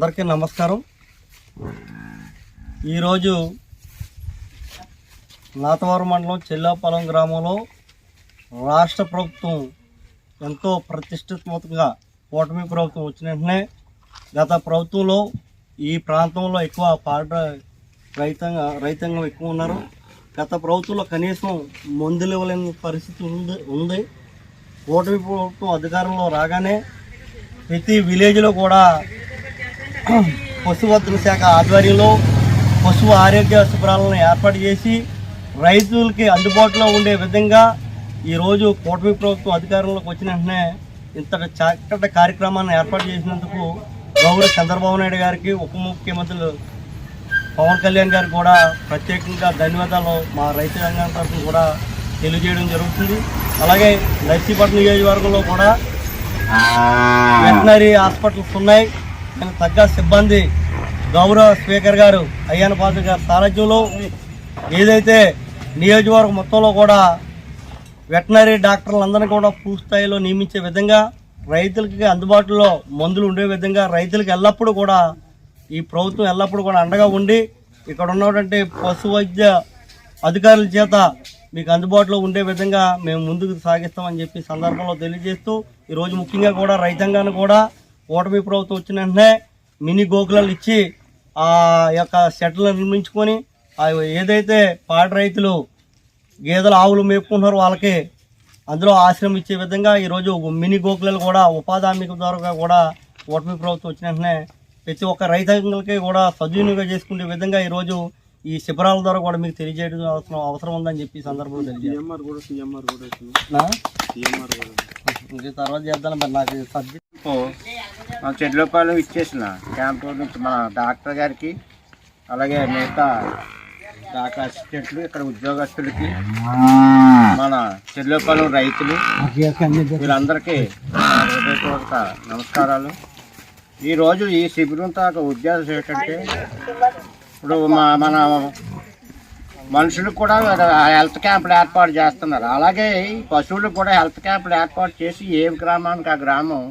అందరికీ నమస్కారం. ఈరోజు నాతవరం మండలం చెల్లాపాలెం గ్రామంలో రాష్ట్ర ప్రభుత్వం ఎంతో ప్రతిష్టాత్మకంగా కూటమి ప్రభుత్వం వచ్చిన వెంటనే గత ప్రభుత్వంలో ఈ ప్రాంతంలో ఎక్కువ పాట రైతాంగ రైతాంగం ఎక్కువ ఉన్నారు. గత ప్రభుత్వంలో కనీసం మందులు ఇవ్వలేని పరిస్థితి ఉంది ఉంది. కూటమి ప్రభుత్వం అధికారంలో రాగానే ప్రతి విలేజ్లో కూడా పశువర్ధన శాఖ ఆధ్వర్యంలో పశువు ఆరోగ్య శిబిరాలను ఏర్పాటు చేసి రైతులకి అందుబాటులో ఉండే విధంగా ఈరోజు కూటమి ప్రభుత్వం అధికారంలోకి వచ్చిన వెంటనే ఇంతటి చక్కటి కార్యక్రమాన్ని ఏర్పాటు చేసినందుకు గౌరవ చంద్రబాబు నాయుడు గారికి ఉప ముఖ్యమంత్రులు పవన్ కళ్యాణ్ గారికి కూడా ప్రత్యేకంగా ధన్యవాదాలు మా రైతు రంగం తరఫున కూడా తెలియజేయడం జరుగుతుంది. అలాగే నర్సీపట్నం నియోజకవర్గంలో కూడా వెటనరీ హాస్పిటల్స్ ఉన్నాయి. దానికి తగ్గ సిబ్బంది గౌరవ స్పీకర్ గారు అయ్యాన పాత్ర గారి సారథ్యంలో ఏదైతే నియోజకవర్గం మొత్తంలో కూడా వెటనరీ డాక్టర్లందరినీ కూడా పూర్తి స్థాయిలో నియమించే విధంగా రైతులకి అందుబాటులో మందులు ఉండే విధంగా రైతులకు ఎల్లప్పుడూ కూడా ఈ ప్రభుత్వం ఎల్లప్పుడూ కూడా అండగా ఉండి ఇక్కడ ఉన్నటువంటి పశు వైద్య అధికారుల చేత మీకు అందుబాటులో ఉండే విధంగా మేము ముందుకు సాగిస్తామని చెప్పి సందర్భంలో తెలియజేస్తూ ఈరోజు ముఖ్యంగా కూడా రైతాంగాన్ని కూడా ఓటమి ప్రభుత్వం వచ్చిన వెంటనే మినీ గోకులాలు ఇచ్చి ఆ యొక్క షెడ్లు నిర్మించుకొని ఆ ఏదైతే పాడి రైతులు గేదెలు ఆవులు మేపుకుంటున్నారో వాళ్ళకి అందులో ఆశ్రమం ఇచ్చే విధంగా ఈరోజు మినీ గోకులాలు కూడా ఉపాధి హామీ ద్వారా కూడా ఓటమి ప్రభుత్వం వచ్చిన వెంటనే ప్రతి ఒక్క రైతాంగులకి కూడా సద్వినియోగం చేసుకునే విధంగా ఈరోజు ఈ శిబిరాల ద్వారా కూడా మీకు తెలియజేయడం అవసరం అవసరం ఉందని చెప్పి ఈ సందర్భంలో తెలియజేయాలి తర్వాత చేద్దాం మరి నాకు సబ్జెక్ట్ మన చెడ్లపాలెం ఇచ్చేసిన. క్యాంపు నుంచి మన డాక్టర్ గారికి అలాగే మిగతా డాక్టర్ అసిస్టెంట్లు ఇక్కడ ఉద్యోగస్తులకి మన చెడ్లపాలెం రైతులు వీళ్ళందరికీ హృదయపూర్వక నమస్కారాలు. ఈరోజు ఈ శిబిరం తాక ఉద్దేశం ఏంటంటే ఇప్పుడు మా మన మనుషులకు కూడా హెల్త్ క్యాంపులు ఏర్పాటు చేస్తున్నారు. అలాగే పశువులకు కూడా హెల్త్ క్యాంపులు ఏర్పాటు చేసి ఏ గ్రామానికి ఆ గ్రామం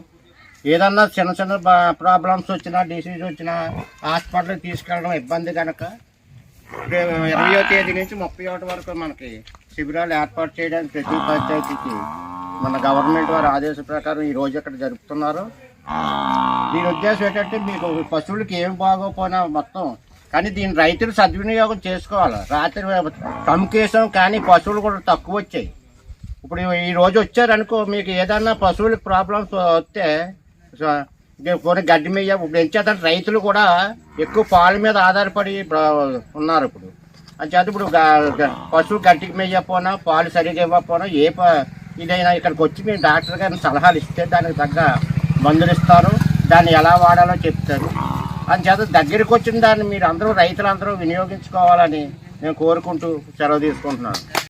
ఏదన్నా చిన్న చిన్న ప్రాబ్లమ్స్ వచ్చినా డిసీజ్ వచ్చినా హాస్పిటల్కి తీసుకెళ్ళడం ఇబ్బంది కనుక ఇరవయో తేదీ నుంచి ముప్పై ఒకటి వరకు మనకి శిబిరాలు ఏర్పాటు చేయడానికి ప్రతి పంచాయతీకి మన గవర్నమెంట్ వారి ఆదేశ ప్రకారం ఈ రోజు ఇక్కడ జరుపుతున్నారు. దీని ఉద్దేశం ఏంటంటే మీకు పశువులకి ఏం బాగోపోయినా మొత్తం కానీ దీని రైతులు సద్వినియోగం చేసుకోవాలి. రాత్రి కమ్ముకేసాం కానీ పశువులు కూడా తక్కువ వచ్చాయి. ఇప్పుడు ఈ రోజు వచ్చారనుకో మీకు ఏదన్నా పశువులకు ప్రాబ్లమ్స్ వస్తే పోనీ గడ్డి మీద ఇప్పుడు ఎంచేత రైతులు కూడా ఎక్కువ పాల మీద ఆధారపడి ఉన్నారు ఇప్పుడు. అంచేత ఇప్పుడు పశువు గడ్డికి మేయకపోనా పాలు సరిగా ఇవ్వకపోనా ఏ ప- ఇదైనా ఇక్కడికి వచ్చి మీరు డాక్టర్ గారిని సలహాలు ఇస్తే దానికి తగ్గ మందులు ఇస్తారు దాన్ని ఎలా వాడాలో చెప్తారు. అంచేత దగ్గరికి వచ్చిన దాన్ని మీరు అందరూ రైతులందరూ వినియోగించుకోవాలని నేను కోరుకుంటూ సెలవు తీసుకుంటున్నాను.